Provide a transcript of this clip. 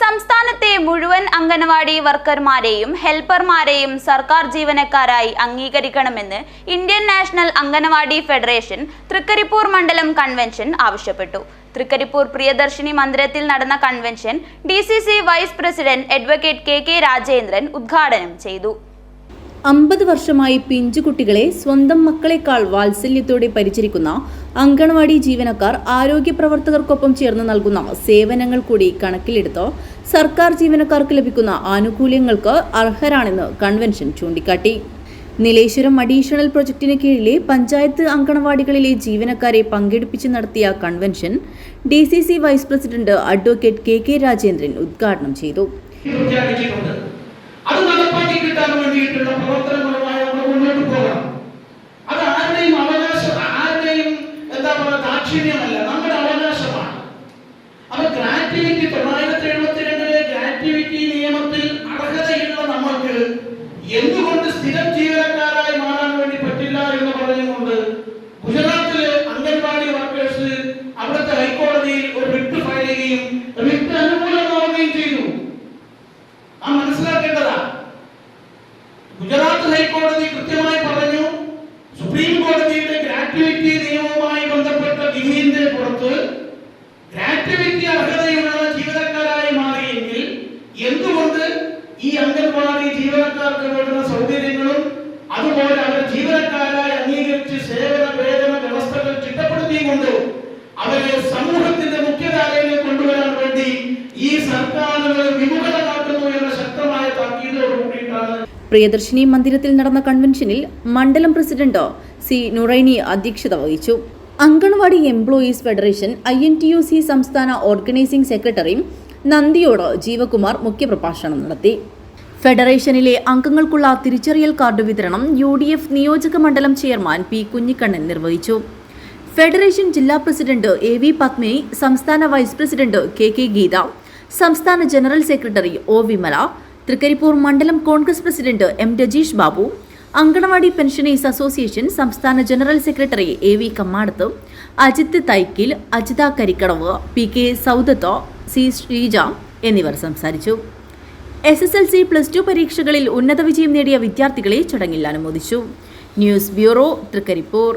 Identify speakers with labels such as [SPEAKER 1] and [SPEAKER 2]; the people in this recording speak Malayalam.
[SPEAKER 1] സംസ്ഥാനത്തെ മുഴുവൻ അംഗനവാടി വർക്കർമാരെയും ഹെൽപ്പർമാരെയും സർക്കാർ ജീവനക്കാരായി അംഗീകരിക്കണമെന്ന് Indian national anganwadi federation Thrikaripur മണ്ഡലം കൺവെൻഷൻ ആവശ്യപ്പെട്ടു. തൃക്കരിപ്പൂർ പ്രിയദർശിനി മന്ദിരത്തിൽ നടന്ന convention D vice president advocate K K Rajendran ഉദ്ഘാടനം ചെയ്തു.
[SPEAKER 2] അമ്പത് വർഷമായി പിഞ്ചുകുട്ടികളെ സ്വന്തം മക്കളെക്കാൾ വാത്സല്യത്തോടെ പരിചരിക്കുന്ന അങ്കണവാടി ജീവനക്കാർ ആരോഗ്യ പ്രവർത്തകർക്കൊപ്പം ചേർന്ന് നൽകുന്ന സേവനങ്ങൾ കൂടി കണക്കിലെടുത്ത് സർക്കാർ ജീവനക്കാർക്ക് ലഭിക്കുന്ന ആനുകൂല്യങ്ങൾക്ക് അർഹരാണെന്ന് കൺവെൻഷൻ ചൂണ്ടിക്കാട്ടി. നീലേശ്വരം അഡീഷണൽ പ്രൊജക്ടിന് കീഴിലെ പഞ്ചായത്ത് അങ്കണവാടികളിലെ ജീവനക്കാരെ പങ്കെടുപ്പിച്ച് നടത്തിയ convention D vice president advocate K K Rajendran ഉദ്ഘാടനം ചെയ്തു.
[SPEAKER 3] വേണ്ടിയിട്ടുള്ള പ്രവർത്തനങ്ങളുമായി നമ്മൾ മുന്നോട്ട് പോകണം. അത് ആരുടെയും അവകാശം ആരുടെയും എന്താ പറയുക ദാക്ഷിണ്യമല്ല നമ്മുടെ അവകാശമാണ്. അപ്പൊ ഗ്രാറ്റുവിറ്റി തൊള്ളായിരത്തി എഴുപത്തി രണ്ടിലെ ഗ്രാറ്റുവിറ്റി നിയമത്തിൽ അർഹതയുള്ള നമ്മൾക്ക് എന്തുകൊണ്ട് സ്ഥിരം ജീവനക്കാരായി ഹൈക്കോടതി കൃത്യമായി പറഞ്ഞു. സുപ്രീം കോടതിയുടെ ഗ്രാറ്റുവിറ്റി നിയമവുമായി ബന്ധപ്പെട്ട വിധിയുടെ പുറത്ത് ഗ്രാറ്റുവിറ്റി അർഹതയുള്ള ജീവനക്കാരായി മാറിയെങ്കിൽ എന്തുകൊണ്ട് ഈ അംഗൻവാടി ജീവനക്കാർക്ക് വേണ്ടുന്ന സൗകര്യങ്ങളും അതുപോലെ അവർ ജീവനക്കാരായി അംഗീകരിച്ച് സേവന വേതന വ്യവസ്ഥകൾ ചിട്ടപ്പെടുത്തിക്കൊണ്ട് അവരെ സമൂഹത്തിന്റെ മുഖ്യധാരയിലേക്ക് കൊണ്ടുവരാൻ വേണ്ടി ഈ സർക്കാരുകൾ വിമുഖത
[SPEAKER 2] പ്രിയദർശിനി മന്ദിരത്തിൽ നടന്ന കൺവെൻഷനിൽ മണ്ഡലം പ്രസിഡന്റ് സി നുറൈനി അധ്യക്ഷത വഹിച്ചു. Anganwadi employees federation I N T U C സംസ്ഥാന ഓർഗനൈസിംഗ് സെക്രട്ടറി നന്ദിയോട് ജീവകുമാർ മുഖ്യപ്രഭാഷണം നടത്തി. ഫെഡറേഷനിലെ അംഗങ്ങൾക്കുള്ള തിരിച്ചറിയൽ കാർഡ് വിതരണം യു ഡി എഫ് നിയോജക മണ്ഡലം ചെയർമാൻ പി കുഞ്ഞിക്കണ്ണൻ നിർവഹിച്ചു. ഫെഡറേഷൻ ജില്ലാ പ്രസിഡന്റ് എ വി സംസ്ഥാന vice president K K Geetha സംസ്ഥാന general secretary O Vimala Thrikaripur മണ്ഡലം Congress president M Rajeesh Babu anganwadi pensioners association സംസ്ഥാന general secretary A V Kammadath Ajith Thaikkil Ajitha Karikkadavu P K സൗദത്തോ C Sreeja എന്നിവർ സംസാരിച്ചു. S S L C plus two പരീക്ഷകളിൽ ഉന്നത വിജയം നേടിയ വിദ്യാർത്ഥികളെ ചടങ്ങിൽ അനുമോദിച്ചു. News bureau Thrikaripur.